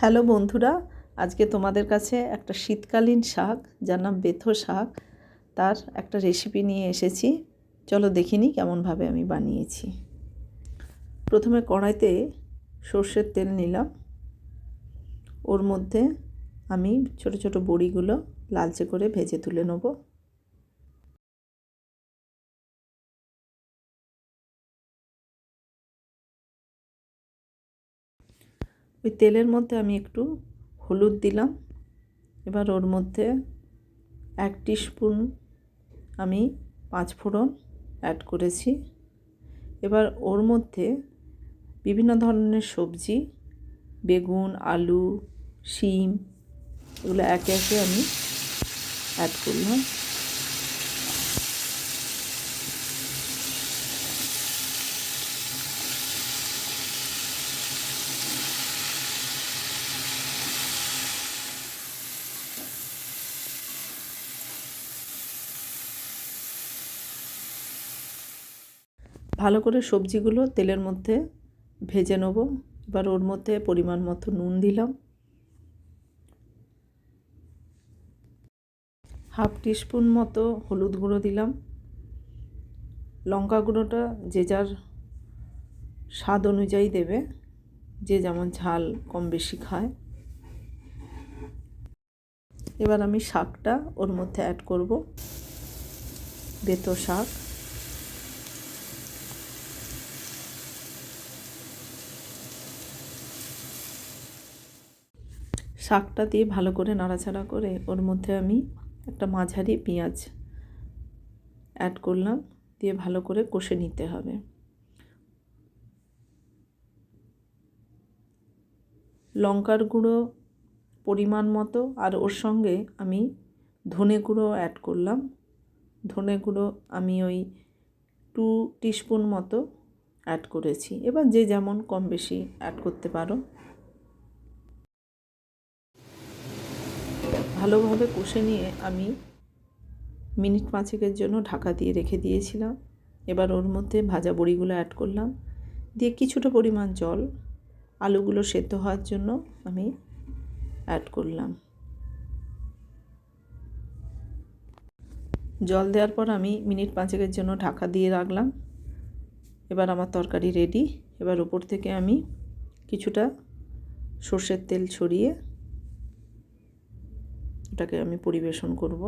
Hello বন্ধুরা, আজকে তোমাদের কাছে একটা শীতকালীন শাক, যার নাম বেথো শাক, তার একটা রেসিপি নিয়ে এসেছি। চলো দেখিনি কেমনভাবে আমি বানিয়েছি। প্রথমে কড়াইতে সর্ষের তেল নিলাম। ওর মধ্যে আমি ছোট ছোট বড়িগুলো লালচে করে ভেজে তুলে নেব। ওই তেলের মধ্যে আমি একটু হলুদ দিলাম। এবার ওর মধ্যে এক স্পুন আমি পাঁচ ফোড়ন অ্যাড করেছি। এবার ওর মধ্যে বিভিন্ন ধরনের সবজি, বেগুন, আলু, শিম, এগুলো একে একে আমি অ্যাড করলাম। ভালো করে সবজিগুলো তেলের মধ্যে ভেজে নেব। এবার ওর মধ্যে পরিমাণ মতো নুন দিলাম। হাফ টিস্পুন মতো হলুদ গুঁড়ো দিলাম। লঙ্কা গুঁড়োটা যে যার স্বাদ অনুযায়ী দেবে। যে যেমন ঝাল কম বেশি খায়। এবার আমি শাকটা ওর মধ্যে অ্যাড করব। বেতো শাক। শাকটা দিয়ে ভালো করে নাড়াচাড়া করে ওর মধ্যে আমি একটা মাঝারি পেঁয়াজ অ্যাড করলাম, দিয়ে ভালো করে কষে নিতে হবে। লঙ্কার গুঁড়ো পরিমাণ মতো, আর ওর সঙ্গে আমি ধনে গুঁড়ো অ্যাড করলাম। ধনে গুঁড়ো আমি ওই টু টিস্পুন মতো অ্যাড করেছি। এবার যে যেমন কম বেশি অ্যাড করতে পারো। ভালোভাবে কষে নিয়ে আমি মিনিট পাঁচেকের জন্য ঢাকা দিয়ে রেখে দিয়েছিলাম। এবার ওর মধ্যে ভাজা বড়িগুলো অ্যাড করলাম। দিয়ে কিছুটা পরিমাণ জল, আলুগুলো সেদ্ধ হওয়ার জন্য আমি অ্যাড করলাম। জল দেওয়ার পর আমি মিনিট পাঁচেকের জন্য ঢাকা দিয়ে রাখলাম। এবার আমার তরকারি রেডি এবার ওপর থেকে আমি কিছুটা সর্ষের তেল ছড়িয়ে ওটাকে আমি পরিবেশন করব।